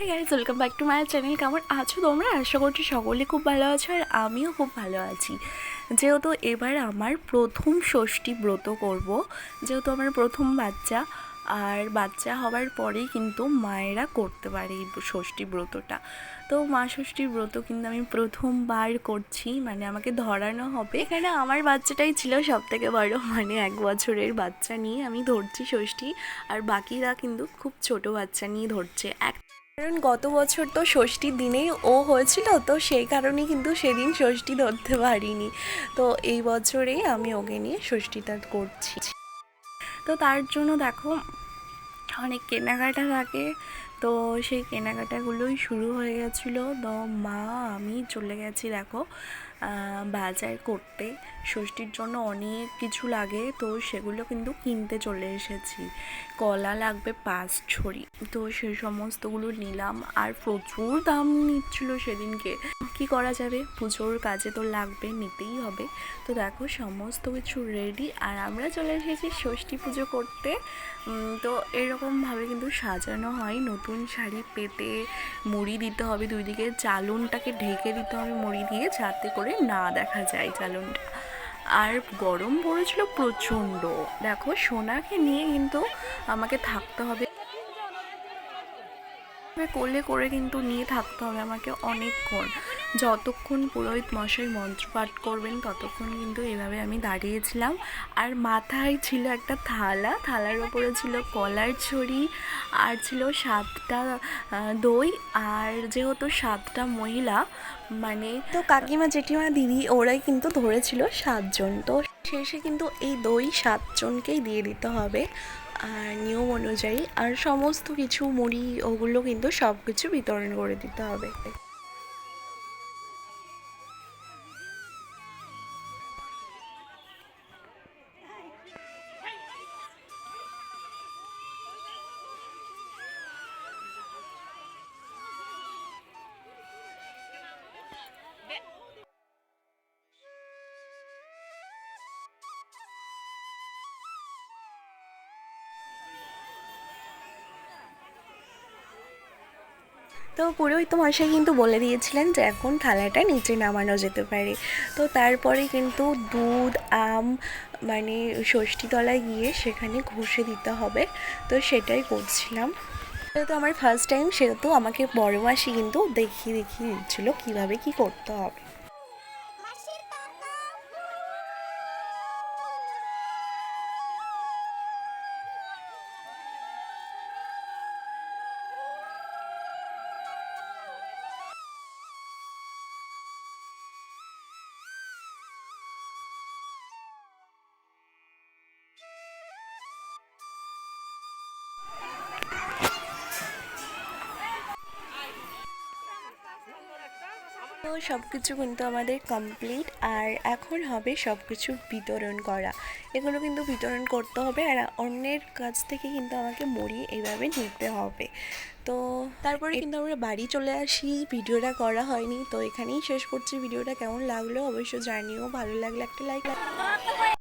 হ্যাঁ guys welcome back to my channel কেমন আছো তোমরা? আশা করছি সকলে খুব ভালো আছো আর আমিও খুব ভালো আছি। যেহেতু এবার আমার প্রথম ষষ্ঠী ব্রত করব, যেহেতু আমার প্রথম বাচ্চা, আর বাচ্চা হওয়ার পরেই কিন্তু মায়েরা করতে পারে এই ষষ্ঠী ব্রতটা। তো মা ষষ্ঠীর ব্রত কিন্তু আমি প্রথমবার করছি মানে আমাকে ধরানো হবে। এখানে আমার বাচ্চাটাই ছিল সব থেকে বড় মানে এক বছরের বাচ্চা নিয়ে আমি ধরছি ষষ্ঠী, আর বাকিরা কিন্তু খুব ছোট বাচ্চা নিয়ে ধরছে। এক কারণ গত বছর তো ষষ্ঠীর দিনেই ও হয়েছিল, তো সেই কারণে কিন্তু সেদিন ষষ্ঠী ধরতে পারিনি। তো এই বছরেই আমি ওকে নিয়ে ষষ্ঠীটা করছি। তো তার জন্য দেখো, অনেক কেনাকাটা থাকে তো সেই কেনাকাটাগুলোই শুরু হয়ে গেছিল। তো মা, আমি চলে গেছি দেখো বাজার করতে। ষষ্ঠীর জন্য অনেক কিছু লাগে, তো সেগুলো কিন্তু কিনতে চলে এসেছি। কলা লাগবে পাঁচ ছড়ি তো সে সমস্তগুলো নিলাম, আর প্রচুর দাম নিচ্ছিল সেদিনকে। কি করা যাবে? পুজোর কাজে তো লাগবে, নিতেই হবে। তো দেখো, সমস্ত কিছু রেডি আর আমরা চলে এসেছি ষষ্ঠী পুজো করতে। তো এরকমভাবে কিন্তু সাজানো হয় নতুন শাড়ি পেতে মুড়ি দিতে হবে দুই দিকে চালুনটাকে ঢেকে দিতে হবে মুড়ি দিয়ে যাতে করে না দেখা যায় চালুনটা। আর গরম পড়েছিল প্রচণ্ড। দেখো, সোনাকে নিয়ে কিন্তু আমাকে থাকতে হবে। করলে করে কিন্তু নিয়ে থাকতে হবে আমাকে অনেকক্ষণ। যতক্ষণ পুরোহিত মশাই মন্ত্র পাঠ করবেন, ততক্ষণ কিন্তু এভাবে আমি দাঁড়িয়েছিলাম আর মাথায় ছিল একটা থালা, থালার ওপরে ছিল কলার ছড়ি আর ছিল সাতটা দই, আর যেহেতু সাতটা মহিলা মানে তো কাকিমা জেঠিমা, দিদি ওরাই কিন্তু ধরেছিল সাতজন। তো শেষে কিন্তু এই দই সাতজনকেই দিয়ে দিতে হবে, আর নিয়ম অনুযায়ী, আর সমস্ত কিছু মুড়ি, ওগুলো কিন্তু সব কিছু বিতরণ করে দিতে হবে। তো পুরোহিত মশাই কিন্তু বলে দিয়েছিলেন যে এখন থালাটা নিচে নামানো যেতে পারে। তো তারপরে কিন্তু দুধ, আম মানে ষষ্ঠীতলায় গিয়ে সেখানে ঘষে দিতে হবে। তো সেটাই করছিলাম। যেহেতু আমার ফার্স্ট টাইম সেহেতু আমাকে বড় মাসি কিন্তু দেখিয়ে দেখিয়ে দিচ্ছিল কীভাবে কী করতে হবে। তো সব কিছু কিন্তু আমাদের কমপ্লিট আর এখন হবে সব কিছু বিতরণ করা। এগুলো কিন্তু বিতরণ করতে হবে আর অন্যের কাছ থেকে কিন্তু আমাকে মুড়ি এইভাবে নিতে হবে। তো তারপরে কিন্তু আমরা বাড়ি চলে আসি ভিডিওটা করা হয়নি তো এখানেই শেষ করছি। ভিডিওটা কেমন লাগল অবশ্য জানিও ভালো লাগলে একটা লাইক